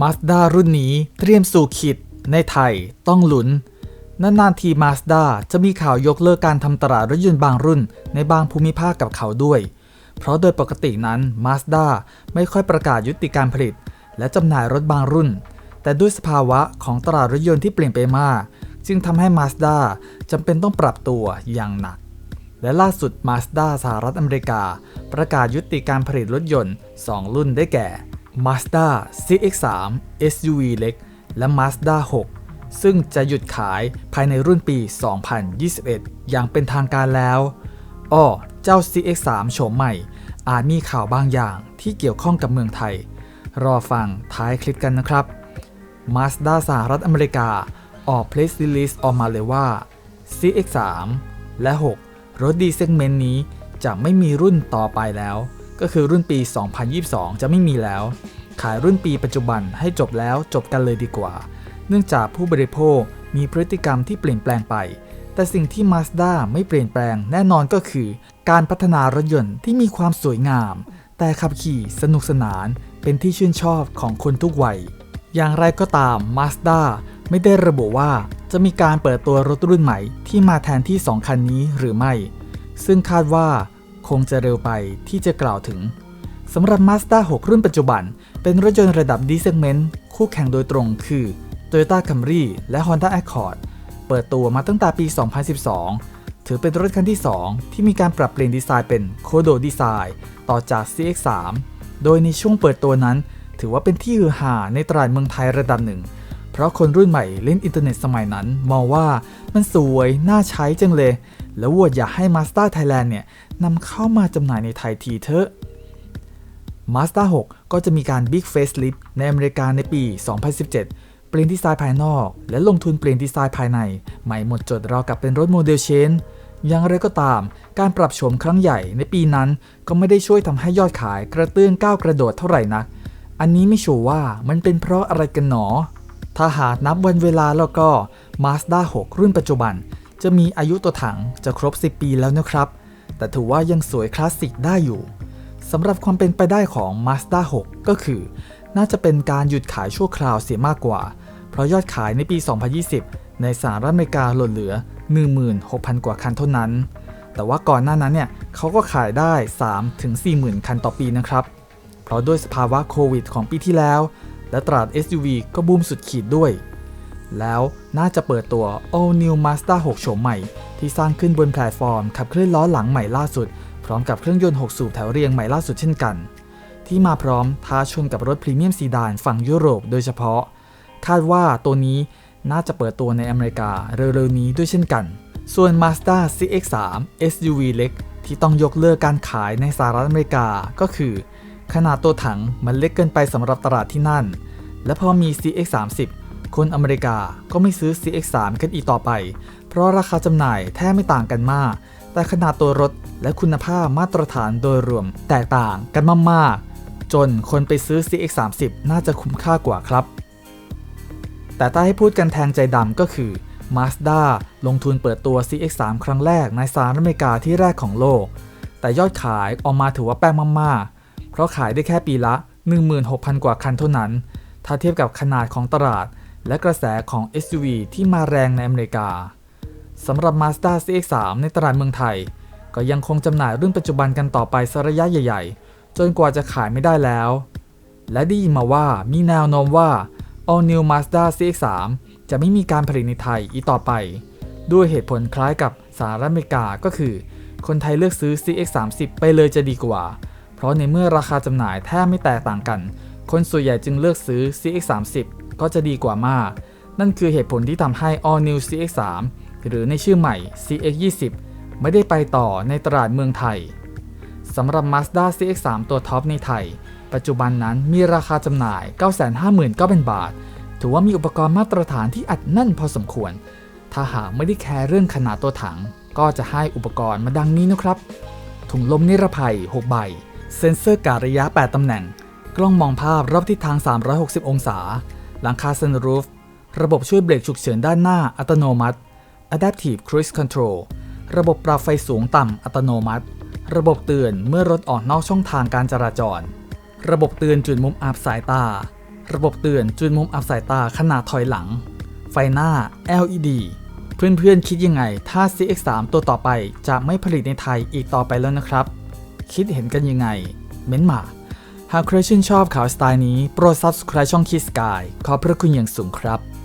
Mazda รุ่นนี้เตรียมสู่ขีดในไทยต้องหลุน นานๆที Mazda จะมีข่าวยกเลิกการทำตลาดรถยนต์บางรุ่น ในบางภูมิภาคกับเขาด้วย เพราะโดยปกตินั้น Mazda ไม่ค่อยประกาศยุติการผลิต และจำหน่ายรถบางรุ่น แต่ด้วยสภาวะของตลาดรถยนต์ที่เปลี่ยนไปมาก จึงทำให้ Mazda จำเป็นต้องปรับตัวอย่างหนัก และล่าสุด Mazda สหรัฐอเมริกา ประกาศยุติการผลิตรถยนต์ 2 รุ่นได้แก่ Mazda CX-3 SUV เล็ก และ Mazda 6 ซึ่งจะหยุดขายภายในรุ่นปี 2021 อย่างเป็นทางการแล้วอ้อเจ้า CX-3 โฉมใหม่ อาจมีข่าวบางอย่างที่เกี่ยวข้องกับเมืองไทย รอฟังท้ายคลิปกันนะครับ Mazda สหรัฐอเมริกา ออก Press Release ออกมาเลยว่า CX-3 และ 6 รถดีเซกเมนต์นี้จะไม่มีรุ่นต่อไปแล้ว ก็คือรุ่นปี 2022 จะไม่มีแล้ว ขายรุ่นปีปัจจุบันให้จบแล้วจบกันเลยดีกว่า เนื่องจากผู้บริโภคมีพฤติกรรมที่เปลี่ยนแปลงไป แต่สิ่งที่ Mazda ไม่เปลี่ยนแปลงแน่นอนก็คือ การพัฒนารถยนต์ที่มีความสวยงาม แต่ขับขี่สนุกสนานเป็นที่ชื่นชอบของคนทุกวัย อย่างไรก็ตาม Mazda ไม่ได้ระบุว่าจะมีการเปิดตัวรถรุ่นใหม่ที่มาแทนที่ 2 คันนี้หรือไม่ ซึ่งคาดว่าคงจะเร็วไปที่จะกล่าวถึงสำหรับ Mazda 6 รุ่นปัจจุบัน เป็นรถยนต์ระดับ D segment คู่แข่งโดยตรงคือ Toyota Camry และ Honda Accord เปิดตัวมาตั้งแต่ปี 2012 ถือเป็นรถคันที่ 2 ที่มีการปรับเปลี่ยนดีไซน์เป็น Kodo Design ต่อจาก CX-3 โดยในช่วงเปิดตัวนั้น ถือว่าเป็นที่ฮือฮาในตลาดเมืองไทยระดับหนึ่ง เพราะคนรุ่นใหม่เล่นอินเทอร์เน็ตสมัยนั้น มองว่ามันสวย น่าใช้จังเลย แล้ววดอยากให้ Mazda Thailand เนี่ยนำเข้ามาจำหน่ายในไทยทีเถอะ Mazda 6 ก็จะมีการ Big Facelift ในอเมริกาในปี 2017 เปลี่ยนดีไซน์ภายนอก และลงทุนเปลี่ยนดีไซน์ภายใน ใหม่หมดจดราวกับเป็นรถโมเดลเชนอย่างไรก็ตาม การปรับโฉมครั้งใหญ่ในปีนั้นก็ไม่ได้ช่วยทำให้ยอดขายกระเตื้องก้าวกระโดดเท่าไหร่นัก อันนี้ไม่ชัวร์ว่ามันเป็นเพราะอะไรกันหนอ ถ้าหากนับวันเวลาแล้วก็ Mazda 6 รุ่นปัจจุบัน จะมีอายุตัวถังจะครบ 10 ปีแล้วนะครับ แต่ถือว่ายังสวยคลาสสิกได้อยู่ สำหรับความเป็นไปได้ของ Mazda 6 ก็คือ น่าจะเป็นการหยุดขายชั่วคราวเสียมากกว่า เพราะยอดขายในปี 2020 ในสหรัฐอเมริกาหล่นเหลือ 16,000 กว่าคันเท่านั้น แต่ว่าก่อนหน้านั้นเนี่ยเขาก็ขายได้ 3-40,000 คันต่อปีนะครับ เพราะด้วยสภาวะโควิดของปีที่แล้ว และตลาด SUV ก็บูมสุดขีดด้วย แล้วน่าจะเปิดตัว All New Mazda 6 โฉมใหม่ ที่สร้างขึ้นบนแพลตฟอร์มขับเคลื่อนล้อหลังใหม่ล่าสุด พร้อมกับเครื่องยนต์ 6 สูบแถวเรียงใหม่ล่าสุดเช่นกัน ที่มาพร้อมท้าชนกับรถพรีเมียมซีดานฝั่งยุโรปโดยเฉพาะ คาดว่าตัวนี้น่าจะเปิดตัวในอเมริกาเร็วๆนี้ด้วยเช่นกัน ส่วน Mazda CX-3 SUV เล็ก ที่ต้องยกเลิกการขายในสหรัฐอเมริกาก็คือ ขนาดตัวถังมันเล็กเกินไปสำหรับตลาดที่นั่น และพอมี CX-30 คนอเมริกาก็ไม่ซื้อ CX-3 กันอีกต่อไป เพราะราคาจำหน่ายแทบไม่ต่างกันมาก แต่ขนาดตัวรถและคุณภาพมาตรฐานโดยรวมแตกต่างกันมากๆ จนคนไปซื้อ CX-30 น่าจะคุ้มค่ากว่าครับ แต่ถ้าให้พูดกันแทงใจดำก็คือ Mazda ลงทุนเปิดตัว CX-3 ครั้งแรกในสหรัฐอเมริกาที่แรกของโลก แต่ยอดขายออกมาถือว่าแป้งมากๆ เพราะขายได้แค่ปีละ 16,000 กว่าคันเท่านั้น ถ้าเทียบกับขนาดของตลาด และกระแสของ SUV ที่มาแรงในอเมริกา สำหรับ Mazda CX-3 ในตลาดเมืองไทย ก็ยังคงจำหน่ายรุ่นปัจจุบันกันต่อไปสักระยะใหญ่ ๆ จนกว่าจะขายไม่ได้แล้ว และได้ยินมาว่ามีแนวโน้มว่า All New Mazda CX-3 จะไม่มีการผลิตในไทยอีกต่อไป ด้วยเหตุผลคล้ายกับสหรัฐอเมริกาก็คือ คนไทยเลือกซื้อ CX-30 ไปเลยจะดีกว่า เพราะในเมื่อราคาจำหน่ายแทบไม่แตกต่างกัน คนส่วนใหญ่จึงเลือกซื้อ CX-30 ก็จะดีกว่ามาก นั่นคือเหตุผลที่ทำให้ All New CX-3 หรือในชื่อใหม่ CX-20 ไม่ได้ไปต่อในตลาดเมืองไทยสำหรับ Mazda CX-3 ตัวท็อปในไทย ปัจจุบันนั้นมีราคาจำหน่าย 959,000 บาท ถือว่ามีอุปกรณ์มาตรฐานที่อัดแน่นพอสมควร ถ้าหากไม่ได้แคร์เรื่องขนาดตัวถัง ก็จะให้อุปกรณ์มาดังนี้นะครับ ถุงลมนิรภัย 6 ใบ เซ็นเซอร์การระยะ 8 ตำแหน่ง กล้องมองภาพรอบทิศทาง 360 องศา หลังคาซันรูฟ ระบบช่วยเบรกฉุกเฉินด้านหน้าอัตโนมัติ Adaptive Cruise Control ระบบปรับไฟสูงต่ำอัตโนมัติ ระบบเตือนเมื่อรถออกนอกช่องทางการจราจร ระบบเตือนจุดมุมอับสายตา ระบบเตือนจุดมุมอับสายตาขนาดถอยหลัง ไฟหน้า LED เพื่อนๆ คิดยังไง ถ้า CX3 ตัวต่อไปจะไม่ผลิตในไทยอีกต่อไปแล้วนะครับ คิดเห็นกันยังไง เม้นมาหากใครชื่นชอบข่าวสไตล์นี้ โปรด subscribe ช่องคิสกายขอบพระคุณอย่างสูงครับ